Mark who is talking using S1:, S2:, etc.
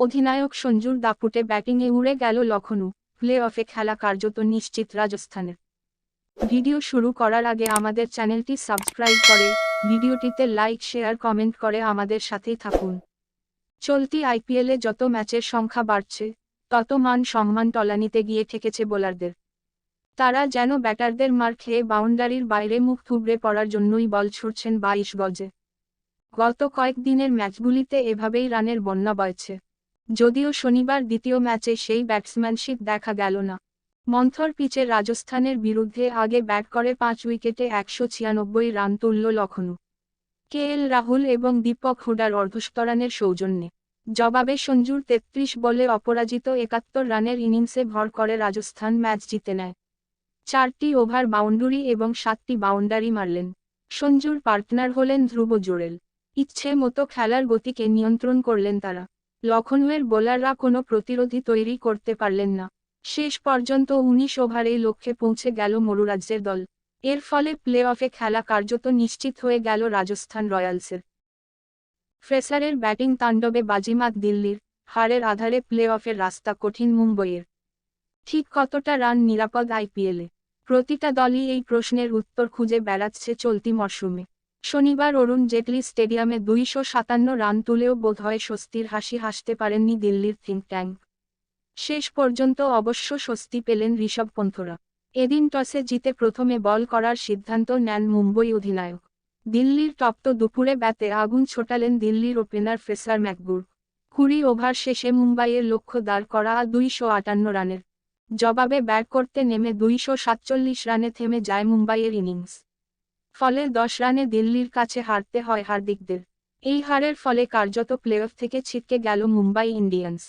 S1: অধিনায়ক সঞ্জুর দাপুটে ব্যাটিংয়ে উড়ে গেল লখনউ প্লে অফে খেলা কার্যত নিশ্চিত রাজস্থানের। ভিডিও শুরু করার আগে আমাদের চ্যানেলটি সাবস্ক্রাইব করে, ভিডিওটিতে লাইক, শেয়ার, কমেন্ট করে আমাদের সাথেই থাকুন। চলতি আইপিএলে যত ম্যাচের সংখ্যা বাড়ছে, তত মান সম্মান টলানিতে গিয়ে ঠেকেছে বোলারদের। তারা যেন ব্যাটারদের মার খেয়ে বাউন্ডারির বাইরে মুখ থুবড়ে পড়ার জন্যই বল ছুড়ছেন বাইশ গজে। গত কয়েকদিনের ম্যাচগুলিতে এভাবেই রানের বন্যা বয়ছে যদিও শনিবার দ্বিতীয় ম্যাচে সেই ব্যাটসম্যানশিপ দেখা গেল না। মন্থর পিচে রাজস্থানের বিরুদ্ধে আগে ব্যাট করে পাঁচ উইকেটে একশো ছিয়ানব্বই রান তুলল লখনউ। কে এল রাহুল এবং দীপক হুডার অর্ধস্তরানের সৌজন্যে। জবাবে সঞ্জুর তেত্রিশ বলে অপরাজিত একাত্তর রানের ইনিংসে ভর করে রাজস্থান ম্যাচ জিতে নেয়। চারটি ওভার বাউন্ডারি এবং সাতটি বাউন্ডারি মারলেন। সঞ্জুর পার্টনার হলেন ধ্রুব জোরেল। ইচ্ছে মতো খেলার গতিকে নিয়ন্ত্রণ করলেন তারা। লখনউয়ের বোলাররা কোনো প্রতিরোধী তৈরি করতে পারলেন না। শেষ পর্যন্ত উনিশ ওভারেই লক্ষ্যে পৌঁছে গেল মরুরাজ্যের দল। এর ফলে প্লে অফে খেলা কার্যত নিশ্চিত হয়ে গেল রাজস্থান রয়্যালসের। ফ্রেসারের ব্যাটিং তাণ্ডবে বাজিমাত দিল্লির হারের আধারে প্লে অফের রাস্তা কঠিন মুম্বইয়ের। ঠিক কতটা রান নিরাপদ আইপিএলে? প্রতিটা দলই এই প্রশ্নের উত্তর খুঁজে বেড়াচ্ছে চলতি মরশুমে। শনিবার অরুণ জেটলি স্টেডিয়ামে দুইশো সাতান্ন রান তুলেও বোধহয় স্বস্তির হাসি হাসতে পারেননি দিল্লির থিঙ্ক ট্যাঙ্ক। শেষ পর্যন্ত অবশ্য স্বস্তি পেলেন ঋষভ পন্থরা। এদিন টসে জিতে প্রথমে বল করার সিদ্ধান্ত নেন মুম্বই অধিনায়ক। দিল্লির তপ্ত দুপুরে ব্যাতে আগুন ছোটালেন দিল্লির ওপেনার ফ্রেসার ম্যাকগুর কুড়ি ওভার শেষে মুম্বাইয়ের লক্ষ্য দাঁড় করা দুইশো আটান্ন রানের। জবাবে ব্যাট করতে নেমে দুইশো সাতচল্লিশ রানে থেমে যায় মুম্বাইয়ের ইনিংস। ফলে দশ রানে দিল্লির কাছে হারতে হয় হার্দিকদের। এই হারের ফলে কার্যত প্লেঅফ থেকে ছিটকে গেল মুম্বাই ইন্ডিয়ান্স।